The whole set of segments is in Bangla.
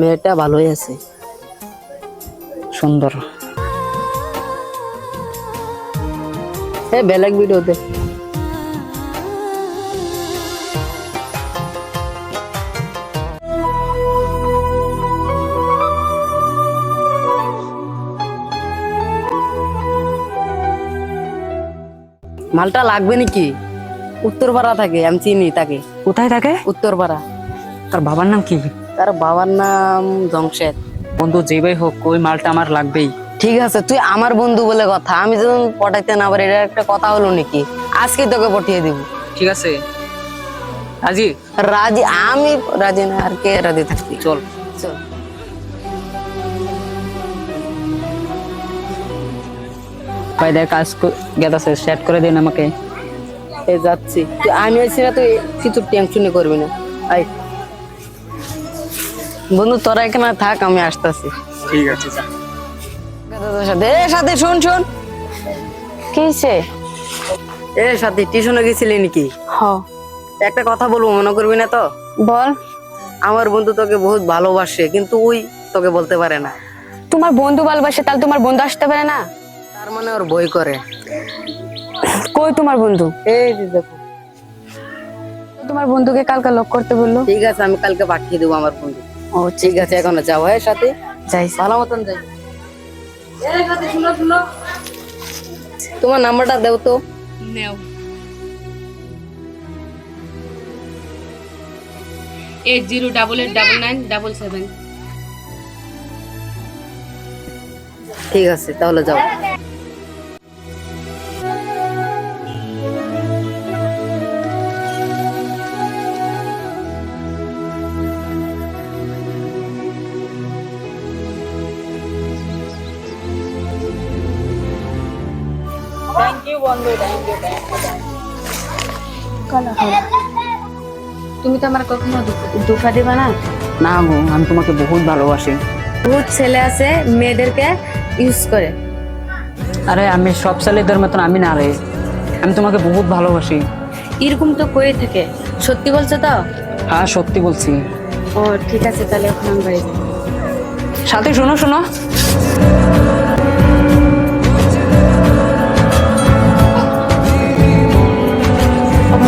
মেয়েটা ভালোই আছে। সুন্দর। হ্যাঁ বেলেগ ভিডিওতে মালটা লাগবে নাকি? উত্তরপাড়া থাকে আমি চিনি তাকে। কোথায় থাকে? উত্তরপাড়া। তার বাবার নাম কি? তার বাবার নাম জংশেদ বন্ধু যেভাবে হোক ওই মালটা আমার লাগবেই। ঠিক আছে তুই আমার বন্ধু বলে কথা। আমি যখন পটাইতে না পারি এটা একটা কথা হলো নাকি? আজকে তোকে পাঠিয়ে দিব। ঠিক আছে। রাজি? রাজি আমি রাজি না আর কে রাজি থাকবি? চল। চল। ভাই দেখ কাজ গেতাছে সেট করে দিন আমাকে। এই যাচ্ছি। আমি আছি না তুই কিছু টেনশনই করবি না। আই বন্ধু তোরা এখানে থাক আমি আসতেছি। ঠিক আছে তোর সাথে এ সাথে শোন শোন। কিসে এ সাথে টিউশনে গেছিলি নাকি? হ। একটা কথা বলব মনে করবি না তো? বল। আমার বন্ধু তোকে বহুত ভালোবাসে কিন্তু ওই তোকে বলতে পারে না। তোমার বন্ধু ভালোবাসে তাহলে তোমার বন্ধু আসতে পারে না? তার মানে ওর বই করে। কই তোমার বন্ধু? এই যে দেখো। তোমার বন্ধুকে কালকে লক করতে বলল। ঠিক আছে আমি কালকে পাঠিয়ে দেবো আমার বন্ধু ও ঠিক আছে এখন যাও হ্যাঁ সাথে? যাই। ভালো মতন যাই। তোমার নাম্বারটা দেও তো। নেও। Eight zero double eight double nine double seven ঠিক আছে তাহলে যাও। তুমি তো আমার কখনো দুঃখা দিবা না? না গো আমি তোমাকে বহুত ভালোবাসি। বহুত ছেলে আছে মেয়েদেরকে ইউজ করে। আরে আমি সব ছেলেদের মতন আমি না রে। আমি তোমাকে বহুত ভালোবাসি। এরকম তো করে থাকে? সত্যি বলছো তো? হ্যাঁ সত্যি বলছি। ও ঠিক আছে তাহলে এখন আমি বাড়ি যাই। সাথে শোনো শোনো।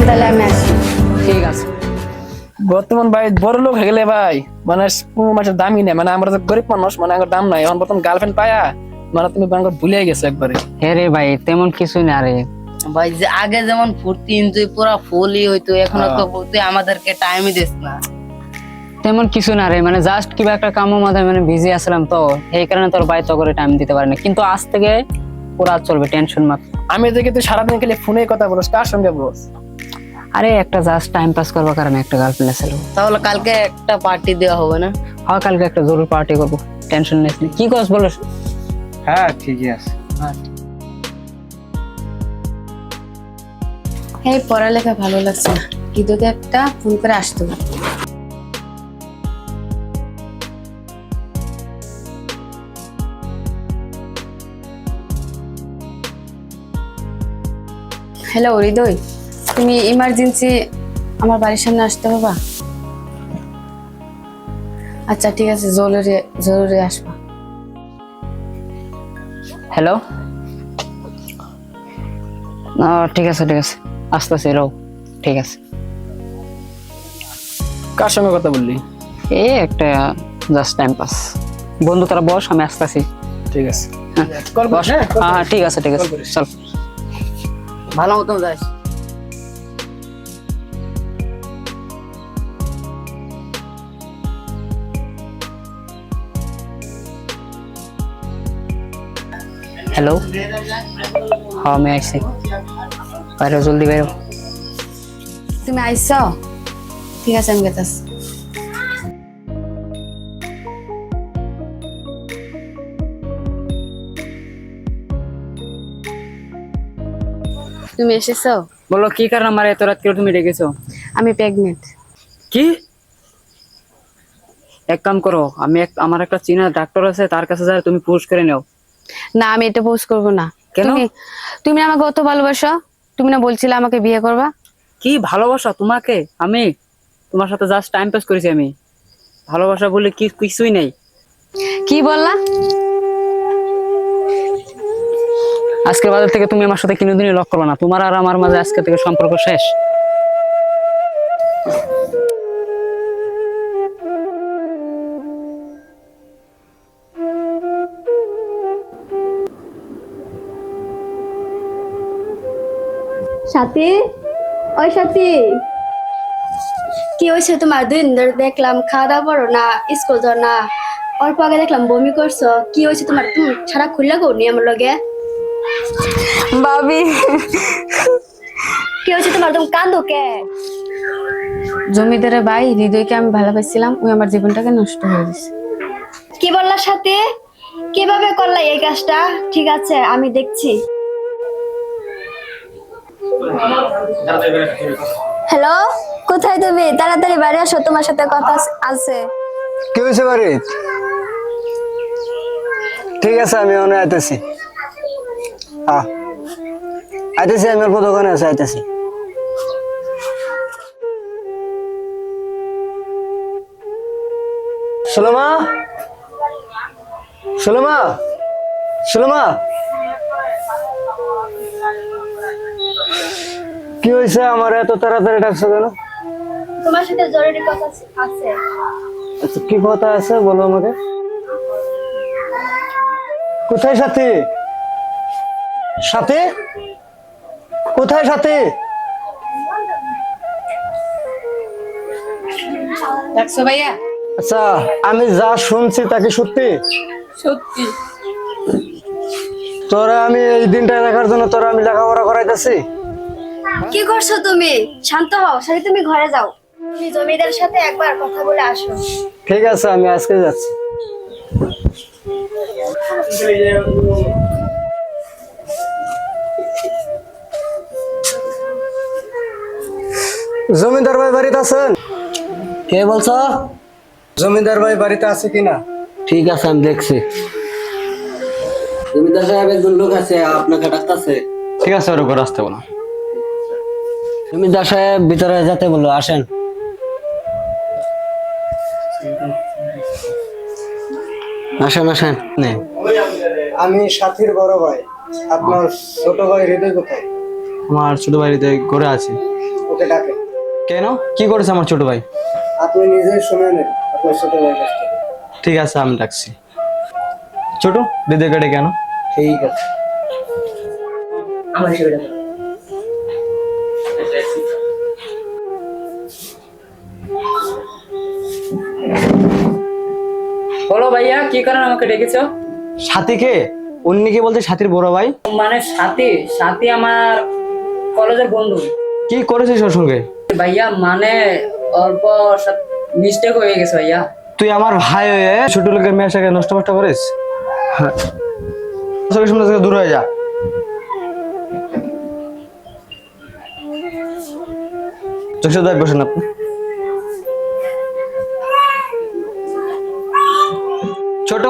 তাহলে আমি আসি। ঠিক আছে। বর্তমান ভাই বড় লোক হয়ে গেলে ভাই মানে মাসের দামই নেই। মানে আমরা তো গরিব মানুষ মানে আমার দাম নাই। এখন বর্তমান গার্লফ্রেন্ড পায়া মানে তুমি বাংলা ভুলে গেছো একবারে। হ্যাঁ রে ভাই তেমন কিছু না রে। ভাই যে আগে যেমন ফুর্তি এনজয় পুরা ফুলই হইতো এখন তো তুই আমাদেরকে টাইমই দিস না। তেমন কিছু না রে মানে জাস্ট কিবা একটা কামের মধ্যে মানে বিজি আসলাম তো এই কারণে তোর ভাই তো করে টাইম দিতে পারে না। কিন্তু আজ থেকে পুরা চলবে টেনশন মাত্র। আমি দেখি তুই সারাদিন খেলে ফোনে কথা বলছ কার সঙ্গে বলছ আরে একটা জাস্ট টাইম পাস করবার কারণে একটা গার্লফ্রেন্ড আছে তাহলে কালকে একটা পার্টি দেওয়া হবে না? হয় কালকে একটা জরুরি পার্টি করব। টেনশন নিস না। কি করছ বলো? হ্যাঁ ঠিকই আছে। এই পড়ালেখা ভালো লাগছে না। ঈদকে একটা ফোন করে আসতে হবে। হ্যালো হৃদয়। তুমি ইমার্জেন্সি আমার বাড়ির সামনে আসতে পারবা? আচ্ছা ঠিক আছে জরুরি জরুরি আসবা। হ্যালো ঠিক আছে ঠিক আছে। আসতেছি রো ঠিক আছে। কার সঙ্গে কথা বললি? এই একটা জাস্ট টাইম পাস বন্ধু তারা বস আমি আসতেছি। ঠিক আছে। হ্যাঁ হ্যাঁ হ্যাঁ ঠিক আছে ঠিক আছে। চল। ভালো মতন যাস। হ্যালো হ্যাঁ আমি আইসি বাইরে জলদি বাইরে তুমি আইস? ঠিক আছে আমি গেতাস তুমি এসেছ? বলো কি কারণ আমার এত রাত করে তুমি ডেকেছো? আমি প্রেগনেন্ট কি? এক কাম করো আমি আমার একটা চীনা ডাক্তার আছে তার কাছে যাই তুমি পুশ করে নাও। না আমি এটা পোস্ট করব না। কেন? তুমি আমাকে অত ভালোবাসো তুমি না বলছিলে আমাকে বিয়ে করবা। কি ভালোবাসা তোমাকে? আমি? তোমার সাথে জাস্ট টাইম পাস করেছি আমি। ভালোবাসা বলে কি কিছুই নেই। কি বললা? আজকের বাজার থেকে তুমি আমার সাথে কোনোদিনই লক করো না। তোমার আর আমার মাঝে আজকে থেকে সম্পর্ক শেষ। সাথী? ওই সাথী। কি হয়েছে তোমার? দুই দিন ধরে দেখলাম খাওয়া দাওয়া করো না স্কুল যাও না। অল্প আগে দেখলাম বমি করছ। কি হয়েছে তোমার? তুমি ছাড়া খুললে গো নি আমার লগে? ভাবি। কি হয়েছে তোমার? তুমি কান্দো কে? জমিদারের ভাই হৃদয়কে আমি ভালোবাসছিলাম ওই আমার জীবনটাকে নষ্ট হয়ে গেছে কি বললা সাথে? কীভাবে করলা এই কাজটা? ঠিক আছে আমি দেখছি। হ্যালো কোথায় তুমি? তাড়াতাড়ি বাড়ি আসো, তোমার সাথে কথা আছে। কি হয়েছে বাড়ি? ঠিক আছে, আমি অনেক আইতেছি। আইতেছি, আমি অল্প দোকানে আছে, আইতেছি। সুলমা? সুলমা? সুলমা? কি হয়েছে আমার এত তাড়াতাড়ি ডাকছো কেন? তোমার সাথে জরুরি কথা আছে আচ্ছা কি কথা আছে বলো আমাকে? কোথায় সাথী? সাথী? কোথায় সাথী? দেখছ ভাইয়া? আচ্ছা আমি যা শুনছি তাকে সত্যি? সত্যি। তোরা আমি এই দিনটা দেখার জন্য তোরা আমি লেখাপড়া করাইতেছি। কি করছ তুমি? শান্ত হও সাথে তুমি ঘরে যাও। তুমি জমিদারের সাথে একবার কথা বলে আসো। ঠিক আছে আমি আজকে যাচ্ছি। জমিদার ভাই বাড়িতে আছেন? কে বলছো? জমিদার ভাই বাড়িতে আছে কিনা? ঠিক আছে আমি দেখছি। জমিদার সাহেব একজন লোক আছে আপনাকে ডাকতেছে। ঠিক আছে ওর উপর আসতে বলো। জমিদার সাহেব ভিতরে যেতে বলো আসেন। আসেন আসেন। আমি সাথীর বড় ভাই। আপনার ছোট ভাই হৃদয় কোথায়? আমার ছোট ভাইতে ঘরে আছে। ওকে ডাকে। কেন? কি করেছে আমার ছোট ভাই? আপনি নিজে শুনে নেন আপনার ছোট ভাই কাছ ঠিক আছে আমি ডাকছি। ছোট হৃদয় কেটে কেন? ঠিক আছে। আমার বলো ভাইয়া কি কারণে আমাকে ডেকেছো? সাথীকে? উনি কি বলছে সাথীর বড় ভাই। মানে সাথী সাথী আমার কলেজের বন্ধু। কি করেছিস ওর সঙ্গে? ভাইয়া মানে অল্প মিস্টেক হয়ে গেছে ভাইয়া। তুই আমার ভাই হয়ে ছোট লোকের মেয়ের সাথে নষ্ট নষ্ট করিস? হ্যাঁ। চোখের সামনে থেকে দূর হয়ে যা। চোখে বসেন আপনি? ছোট।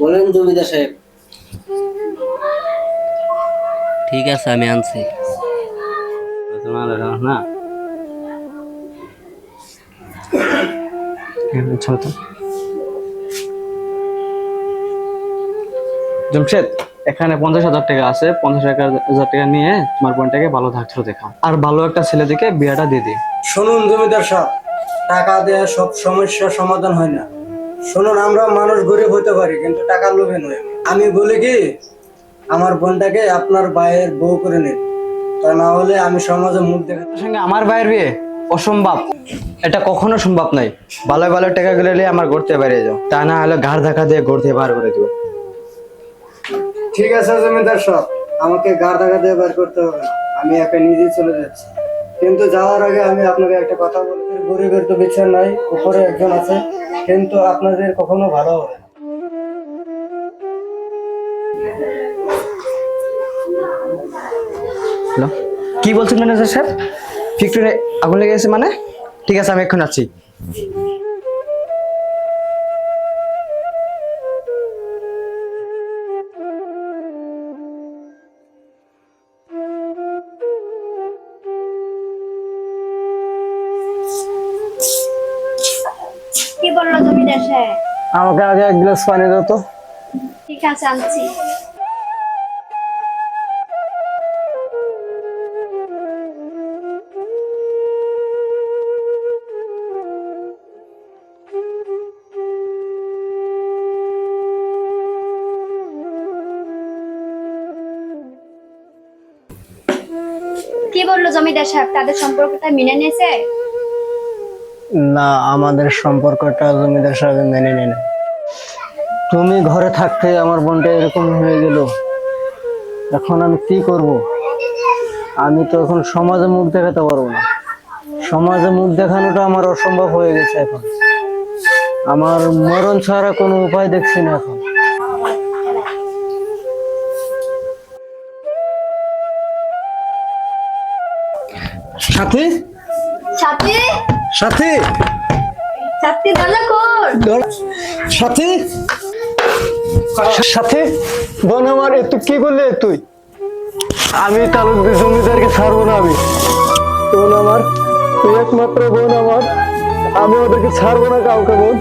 বলেন জমিদার সাহেব। ঠিক আছে আমি আনছি। না জমশেদ এখানে পঞ্চাশ হাজার টাকা আছে। পঞ্চাশ হাজার টাকা নিয়ে তোমার বোনটাকে ভালো ডাক্তার দেখাও। আর ভালো একটা ছেলে দেখে বিয়েটা দিয়ে দিই। শুনুন জমিদার সাহেব টাকা দেওয়া সব সমস্যার সমাধান হয় না। শুনুন আমরা মানুষ গরিব হতে পারি কিন্তু টাকার লোভে নয়। আমি বলি কি আমার বোনটাকে আপনার ভাইয়ের বউ করে নিন। তা না হলে আমি সমাজে মুখ দেখা তার সঙ্গে আমার ভাইয়ের বিয়ে অসম্ভব। এটা কখনো সম্ভব নয়। ভালো ভালো টাকা গুলো আমার ঘুরতে বাইরে যাও। তা না হলে ঘাড় ধাক্কা দিয়ে ঘুরতে বার করে দিব ঠিক আছে জমিদার সাহেব আমাকে গা ধাক্কা দিয়ে বার করতে হবে না। আমি একা নিজেই চলে যাচ্ছি। কিন্তু যাওয়ার আগে আমি আপনাকে একটা কথা বলি। গরিবের তো বিচার নাই, উপরে একজন আছে, কিন্তু আপনাদের কখনো ভালো হবে কি বলছেন ম্যানেজার স্যার ফ্যাক্টরি আগুন লেগে গেছে মানে? ঠিক আছে, আমি এখন আছি আমাকে আগে এক গ্লাস পানি দাও তো। ঠিক আছে আনছি। কি বলল জমিদার সাহেব? তাদের সম্পর্কটা মেনে নিয়েছে? না, আমাদের সম্পর্কটা জমিদার সাহেব মেনে নেয় না। তুমি ঘরে থাকতে আমার বোনটা এরকম হয়ে গেল। এখন আমি কি করব? আমি তো এখন সমাজে মুখ দেখাতে পারব না। সমাজে মুখ দেখানোটা আমার অসম্ভব হয়ে গেছে এখন। আমার মরণ ছাড়া কোনো উপায় দেখছি না এখন। সাথী? সাথী? সাথী? সাথী খোল সাথী সাথী? বোন আমার এ তুই কি করলে তুই? আমি তালুকদের জমিদারকে ছাড়বো না আমি। বোন আমার তুই একমাত্র বোন আমার। আমি ওদেরকে ছাড়বো না কাউকে বোন।